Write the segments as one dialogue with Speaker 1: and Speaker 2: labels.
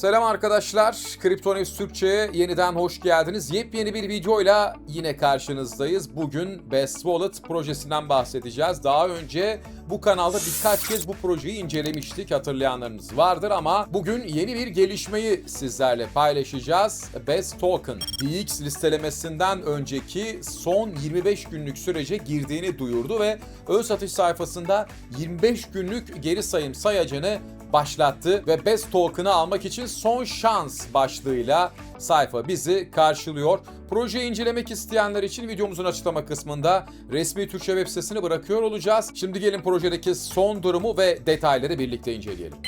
Speaker 1: Selam arkadaşlar. Kriptonews Türkçe'ye yeniden hoş geldiniz. Yepyeni bir videoyla yine karşınızdayız. Bugün Best Wallet projesinden bahsedeceğiz. Daha önce bu kanalda birkaç kez bu projeyi incelemiştik. Hatırlayanlarınız vardır ama bugün yeni bir gelişmeyi sizlerle paylaşacağız. Best Token, DX listelemesinden önceki son 25 günlük sürece girdiğini duyurdu ve ön satış sayfasında 25 günlük geri sayım sayacını başlattı ve Best Token'ı almak için son şans başlığıyla sayfa bizi karşılıyor. Projeyi incelemek isteyenler için videomuzun açıklama kısmında resmi Türkçe web sitesini bırakıyor olacağız. Şimdi gelin projedeki son durumu ve detayları birlikte inceleyelim.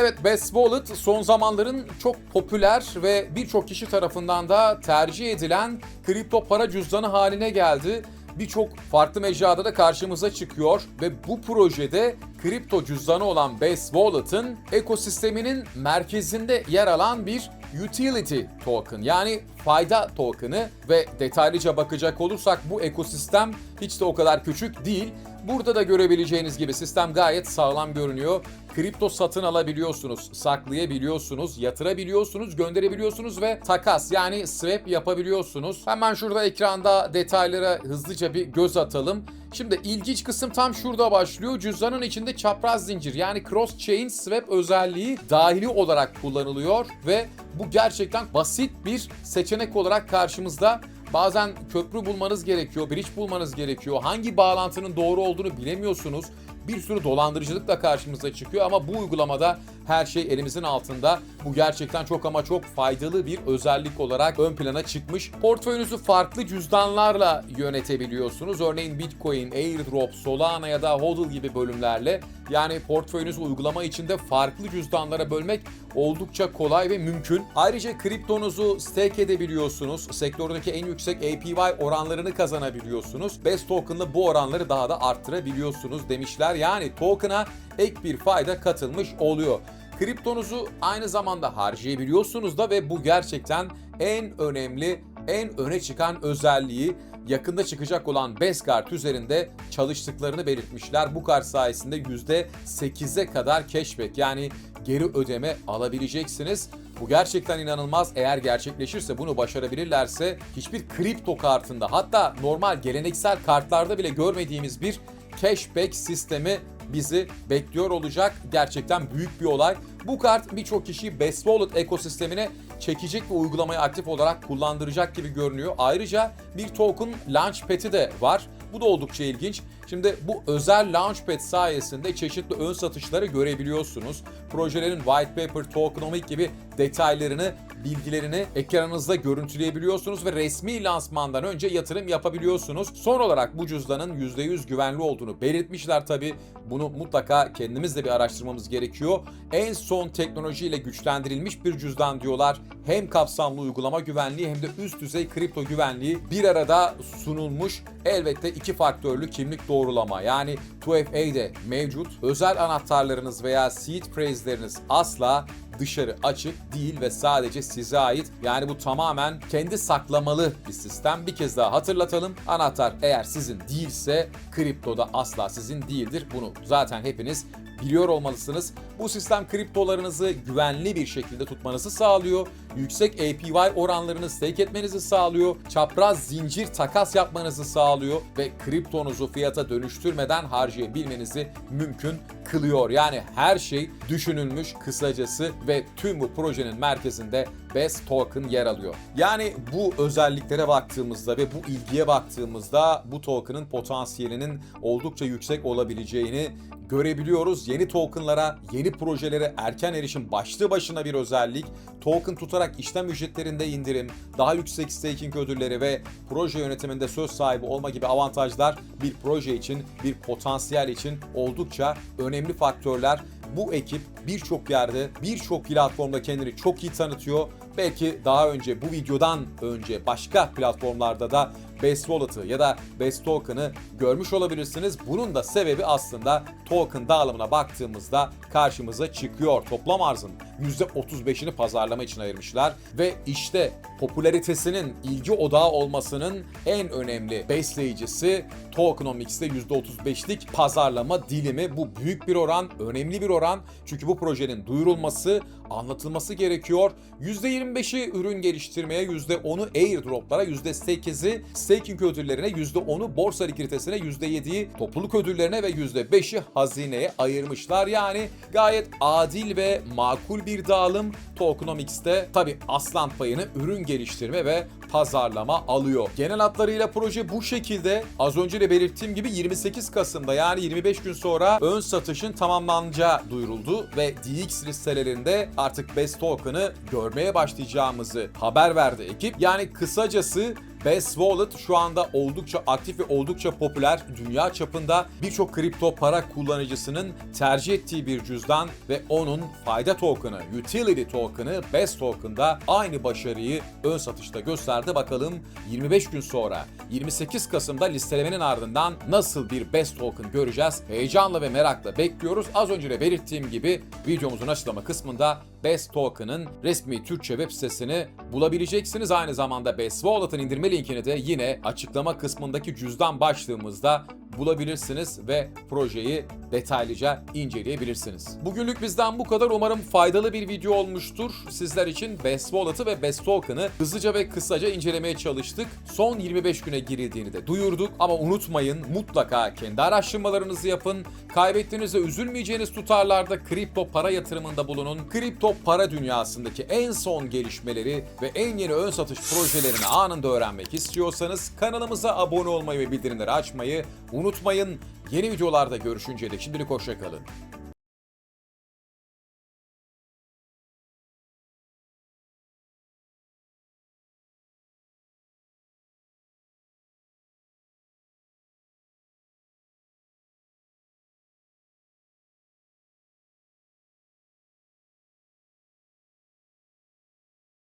Speaker 1: Evet Best Wallet son zamanların çok popüler ve birçok kişi tarafından da tercih edilen kripto para cüzdanı haline geldi. Birçok farklı mecrada da karşımıza çıkıyor ve bu projede kripto cüzdanı olan Best Wallet'ın ekosisteminin merkezinde yer alan bir utility token yani fayda token'ı ve detaylıca bakacak olursak bu ekosistem hiç de o kadar küçük değil. Burada da görebileceğiniz gibi sistem gayet sağlam görünüyor. Kripto satın alabiliyorsunuz, saklayabiliyorsunuz, yatırabiliyorsunuz, gönderebiliyorsunuz ve takas yani swap yapabiliyorsunuz. Hemen şurada ekranda detaylara hızlıca bir göz atalım. Şimdi ilginç kısım tam şurada başlıyor. Cüzdanın içinde çapraz zincir yani cross chain swap özelliği dahili olarak kullanılıyor ve bu gerçekten basit bir seçenek olarak karşımızda. Bazen köprü bulmanız gerekiyor, bridge bulmanız gerekiyor. Hangi bağlantının doğru olduğunu bilemiyorsunuz. Bir sürü dolandırıcılık da karşımıza çıkıyor ama bu uygulamada her şey elimizin altında. Bu gerçekten çok ama çok faydalı bir özellik olarak ön plana çıkmış. Portföyünüzü farklı cüzdanlarla yönetebiliyorsunuz. Örneğin Bitcoin, Airdrop, Solana ya da HODL gibi bölümlerle. Yani portföyünüzü uygulama içinde farklı cüzdanlara bölmek oldukça kolay ve mümkün. Ayrıca kriptonuzu stake edebiliyorsunuz. Sektördeki en yüksek APY oranlarını kazanabiliyorsunuz. Best Token'la bu oranları daha da arttırabiliyorsunuz demişler. Yani token'a ek bir fayda katılmış oluyor. Kriptonuzu aynı zamanda harcayabiliyorsunuz da ve bu gerçekten en önemli, en öne çıkan özelliği yakında çıkacak olan Best kart üzerinde çalıştıklarını belirtmişler. Bu kart sayesinde %8'e kadar cashback yani geri ödeme alabileceksiniz. Bu gerçekten inanılmaz. Eğer gerçekleşirse bunu başarabilirlerse hiçbir kripto kartında hatta normal geleneksel kartlarda bile görmediğimiz bir cashback sistemi bizi bekliyor olacak. Gerçekten büyük bir olay. Bu kart birçok kişiyi Best Wallet ekosistemine çekecek ve uygulamayı aktif olarak kullandıracak gibi görünüyor. Ayrıca bir token launchpad'i de var. Bu da oldukça ilginç. Şimdi bu özel launchpad sayesinde çeşitli ön satışları görebiliyorsunuz. Projelerin white paper, tokenomic gibi detaylarını, bilgilerini ekranınızda görüntüleyebiliyorsunuz ve resmi lansmandan önce yatırım yapabiliyorsunuz. Son olarak bu cüzdanın %100 güvenli olduğunu belirtmişler tabi. Bunu mutlaka kendimiz de bir araştırmamız gerekiyor. En son teknolojiyle güçlendirilmiş bir cüzdan diyorlar. Hem kapsamlı uygulama güvenliği hem de üst düzey kripto güvenliği bir arada sunulmuş. Elbette iki faktörlü kimlik doğrulama yani 2FA de mevcut. Özel anahtarlarınız veya seed phrase'leriniz asla dışarı açık değil ve sadece size ait. Yani bu tamamen kendi saklamalı bir sistem. Bir kez daha hatırlatalım. Anahtar eğer sizin değilse kriptoda asla sizin değildir. Bunu zaten hepiniz biliyor olmalısınız. Bu sistem kriptolarınızı güvenli bir şekilde tutmanızı sağlıyor. Yüksek APY oranlarını stake etmenizi sağlıyor. Çapraz zincir takas yapmanızı sağlıyor ve kriptonuzu fiyata dönüştürmeden harcayabilmenizi mümkün kılıyor. Yani her şey düşünülmüş kısacası ve tüm bu projenin merkezinde Best Token yer alıyor. Yani bu özelliklere baktığımızda ve bu ilgiye baktığımızda bu token'ın potansiyelinin oldukça yüksek olabileceğini görebiliyoruz. Yeni tokenlara, yeni projelere erken erişim başlı başına bir özellik. Token tutarak işlem ücretlerinde indirim, daha yüksek staking ödülleri ve proje yönetiminde söz sahibi olma gibi avantajlar bir proje için, bir potansiyel için oldukça önemli faktörler. Bu ekip birçok yerde, birçok platformda kendini çok iyi tanıtıyor. Belki daha önce bu videodan önce başka platformlarda da Best Wallet'ı ya da Best Token'ı görmüş olabilirsiniz. Bunun da sebebi aslında token dağılımına baktığımızda karşımıza çıkıyor. Toplam arzın %35'ini pazarlama için ayırmışlar ve işte popülaritesinin, ilgi odağı olmasının en önemli besleyicisi Tokenomics'te %35'lik pazarlama dilimi. Bu büyük bir oran, önemli bir oran. Çünkü bu projenin duyurulması, anlatılması gerekiyor. %25'i ürün geliştirmeye, %10'u airdroplara, %8'i staking ödüllerine, %10'u borsa likiditesine, %7'yi topluluk ödüllerine ve %5'i hazineye ayırmışlar. Yani gayet adil ve makul bir dağılım Tokenomics'te. Tabi aslan payını ürün geliştirme ve pazarlama alıyor. Genel hatlarıyla proje bu şekilde. Az önce de belirttiğim gibi 28 Kasım'da yani 25 gün sonra ön satışın tamamlanacağı duyuruldu ve DX listelerinde artık Best Token'ı görmeye başlayacağımızı haber verdi ekip. Yani kısacası Best Wallet şu anda oldukça aktif ve oldukça popüler. Dünya çapında birçok kripto para kullanıcısının tercih ettiği bir cüzdan ve onun fayda token'ı, utility token'ı Best Token'da aynı başarıyı ön satışta gösterdi. Bakalım 25 gün sonra 28 Kasım'da listelemenin ardından nasıl bir Best Token göreceğiz? Heyecanla ve merakla bekliyoruz. Az önce de belirttiğim gibi videomuzun açıklama kısmında Best Token'ın resmi Türkçe web sitesini bulabileceksiniz. Aynı zamanda Best Wallet'ın indirme linkini de yine açıklama kısmındaki cüzdan başlığımızda bulabilirsiniz ve projeyi detaylıca inceleyebilirsiniz. Bugünlük bizden bu kadar. Umarım faydalı bir video olmuştur. Sizler için Best Wallet'ı ve Best Token'ı hızlıca ve kısaca incelemeye çalıştık. Son 25 güne girildiğini de duyurduk ama unutmayın mutlaka kendi araştırmalarınızı yapın. Kaybettiğinizde üzülmeyeceğiniz tutarlarda kripto para yatırımında bulunun. Kripto para dünyasındaki en son gelişmeleri ve en yeni ön satış projelerini anında öğrenmek istiyorsanız kanalımıza abone olmayı ve bildirimleri açmayı unutmayın. Yeni videolarda görüşünceye dek şimdilik hoşçakalın.